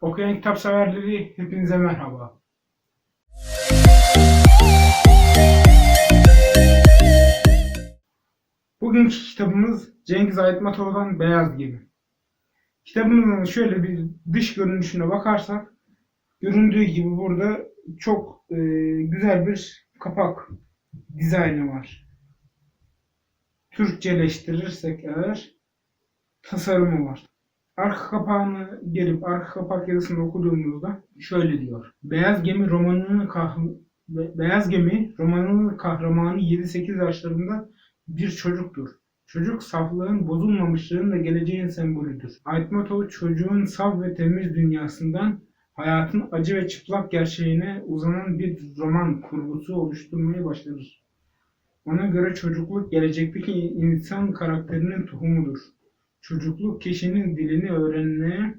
Okuyan kitap severleri hepinize merhaba. Bugünkü kitabımız Cengiz Aytmatov'dan Beyaz Gemi. Kitabımızın şöyle bir dış görünüşüne bakarsak göründüğü gibi burada çok e, güzel bir kapak dizaynı var. Türkçeleştirirsek eğer tasarımı var. Arka kapağını gelip arka kapak yazısını okuduğumuzda şöyle diyor. Beyaz Gemi romanının kah Be- Beyaz Gemi romanının kahramanı 7-8 yaşlarında bir çocuktur. Çocuk saflığın, bozulmamışlığın ve geleceğin sembolüdür. Aytmatov çocuğun saf ve temiz dünyasından hayatın acı ve çıplak gerçeğine uzanan bir roman kurgusu oluşturmayı başarır. Ona göre çocukluk gelecekteki insan karakterinin tohumudur. Çocukluk kişinin dilini öğrenmeye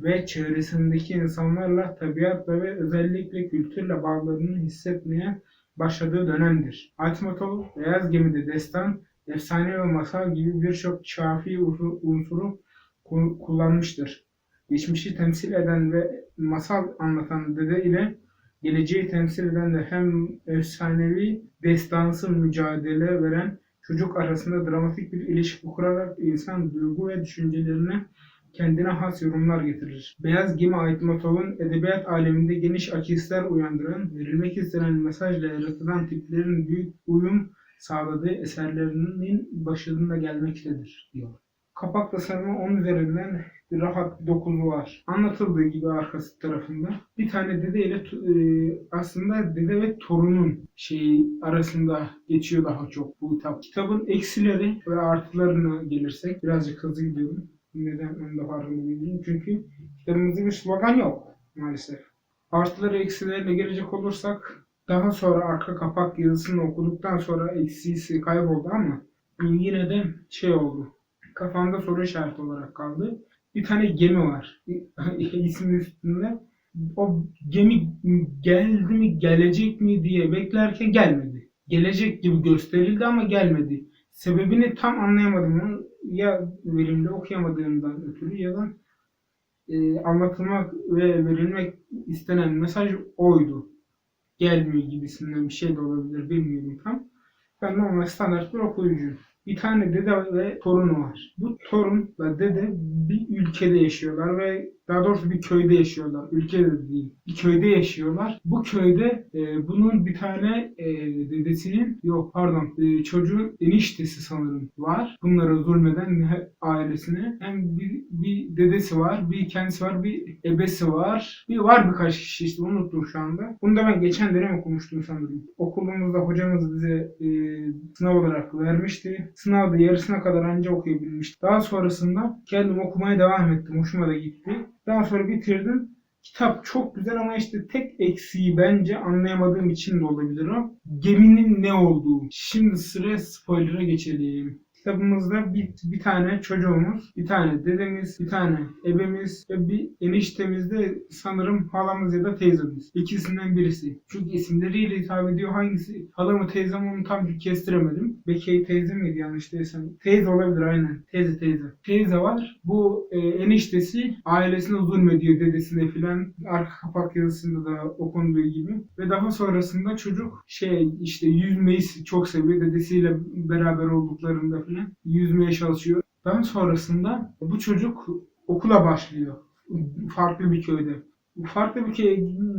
ve çevresindeki insanlarla, tabiatla ve özellikle kültürle bağlarını hissetmeye başladığı dönemdir. Aytmatov, Beyaz Gemi'de destan, efsane ve masal gibi birçok şafi unsur- unsuru ku- kullanmıştır. Geçmişi temsil eden ve masal anlatan dede ile geleceği temsil eden de hem efsanevi destansı mücadele veren çocuk arasında dramatik bir ilişki kurarak insan duygu ve düşüncelerine kendine has yorumlar getirir. Beyaz Gemi Aytmatov'un edebiyat aleminde geniş akisler uyandıran, verilmek istenen mesajla yaratılan tiplerin büyük uyum sağladığı eserlerinin başında gelmektedir, diyor. Kapak tasarımı 10 üzerinden bir rahat 9'u var. Anlatıldığı gibi arkası tarafında bir tane dede ile e, aslında dede ve torunun şeyi arasında geçiyor daha çok bu kitap. Kitabın eksileri ve artılarına gelirsek birazcık hızlı gidiyorum. Neden onu da farkında değilim. Çünkü kitabımızda bir slogan yok maalesef. Artıları eksilerine gelecek olursak daha sonra arka kapak yazısını okuduktan sonra eksisi kayboldu ama yine de şey oldu. Kafamda soru işareti olarak kaldı. Bir tane gemi var. İsmin üstünde. O gemi geldi mi gelecek mi diye beklerken gelmedi. Gelecek gibi gösterildi ama gelmedi. Sebebini tam anlayamadım. Ya verimli okuyamadığımdan ötürü ya da e, anlatılmak ve verilmek istenen mesaj oydu. Gelmiyor gibisinden bir şey de olabilir bilmiyorum tam. Ben normal standart bir okuyucuyum. Bir tane dede ve torunu var. Bu torun ve dede bir ülkede yaşıyorlar ve daha doğrusu bir köyde yaşıyorlar. Ülkede değil. Bir köyde yaşıyorlar. Bu köyde e, bunun bir tane e, dedesinin yok pardon e, çocuğun eniştesi sanırım var. Bunlara zulmeden ailesine hem bir, bir dedesi var, bir kendisi var, bir ebesi var. Bir var birkaç kişi işte unuttum şu anda. Bunu da ben geçen dönem okumuştum sanırım. Okulumuzda hocamız bize e, sınav olarak vermişti. Sınavda yarısına kadar anca okuyabilmiştim. Daha sonrasında kendim okumaya devam ettim. Hoşuma da gitti. Daha sonra bitirdim. Kitap çok güzel ama işte tek eksiği bence anlayamadığım için de olabilir o. Geminin ne olduğu. Şimdi sıra spoiler'a geçelim. Kitabımızda bir, bir tane çocuğumuz, bir tane dedemiz, bir tane ebemiz ve bir eniştemiz de sanırım halamız ya da teyzemiz. İkisinden birisi. Çünkü isimleriyle hitap ediyor. Hangisi hala mı teyze mi onu tam kestiremedim. Belki teyze miydi yanlış değilsem. Teyze olabilir aynen. Teyze teyze. Teyze var. Bu e, eniştesi ailesine zulmediyor dedesine filan. Arka kapak yazısında da okunduğu gibi. Ve daha sonrasında çocuk şey işte yüzmeyi çok seviyor. Dedesiyle beraber olduklarında filan yüzmeye çalışıyor. Daha sonrasında bu çocuk okula başlıyor. Farklı bir köyde. Farklı bir köye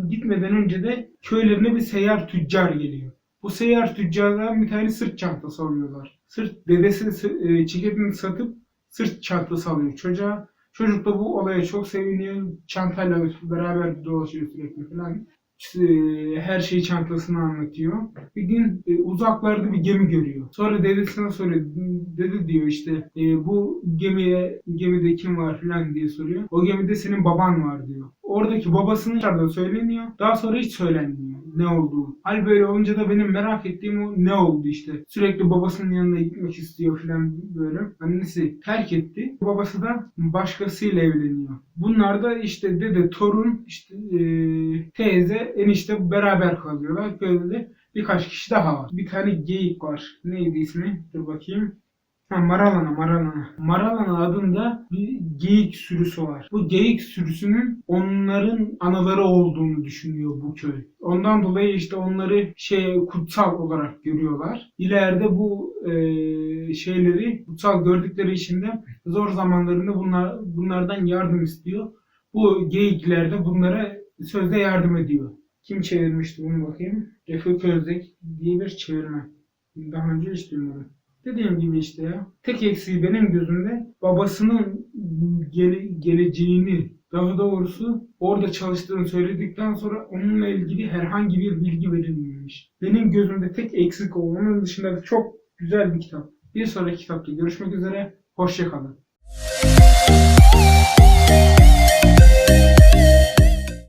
gitmeden önce de köylerine bir seyyar tüccar geliyor. Bu seyyar tüccardan bir tane sırt çantası alıyorlar. Sırt dedesi e, ceketini satıp sırt çantası alıyor çocuğa. Çocuk da bu olaya çok seviniyor. Çantayla beraber dolaşıyor sürekli falan. E, her şeyi çantasına anlatıyor. Bir gün e, uzaklarda bir gemi görüyor. Sonra dedesine soruyor. Dede diyor işte e, bu gemiye gemide kim var falan diye soruyor. O gemide senin baban var diyor. Oradaki babasının dışarıda söyleniyor. Daha sonra hiç söylenmiyor ne olduğu. Hal böyle olunca da benim merak ettiğim o ne oldu işte. Sürekli babasının yanına gitmek istiyor falan böyle. Annesi terk etti. Babası da başkasıyla evleniyor. Bunlar da işte dede, torun, işte e, teyze, enişte beraber kalıyorlar. Böyle de birkaç kişi daha var. Bir tane geyik var. Neydi ismi? Dur bakayım. Ha, Maralana, Maralana. Maralana adında bir geyik sürüsü var. Bu geyik sürüsünün onların anaları olduğunu düşünüyor bu köy. Ondan dolayı işte onları şey kutsal olarak görüyorlar. İleride bu e, şeyleri kutsal gördükleri için de zor zamanlarında bunlar bunlardan yardım istiyor. Bu geyikler de bunlara sözde yardım ediyor. Kim çevirmişti bunu bakayım? Refik Özdek diye bir çevirmen. Daha önce hiç duymadım. Dediğim gibi işte ya. Tek eksiği benim gözümde babasının gele- geleceğini daha doğrusu orada çalıştığını söyledikten sonra onunla ilgili herhangi bir bilgi verilmemiş. Benim gözümde tek eksik o. Onun dışında da çok güzel bir kitap. Bir sonraki kitapta görüşmek üzere. Hoşçakalın.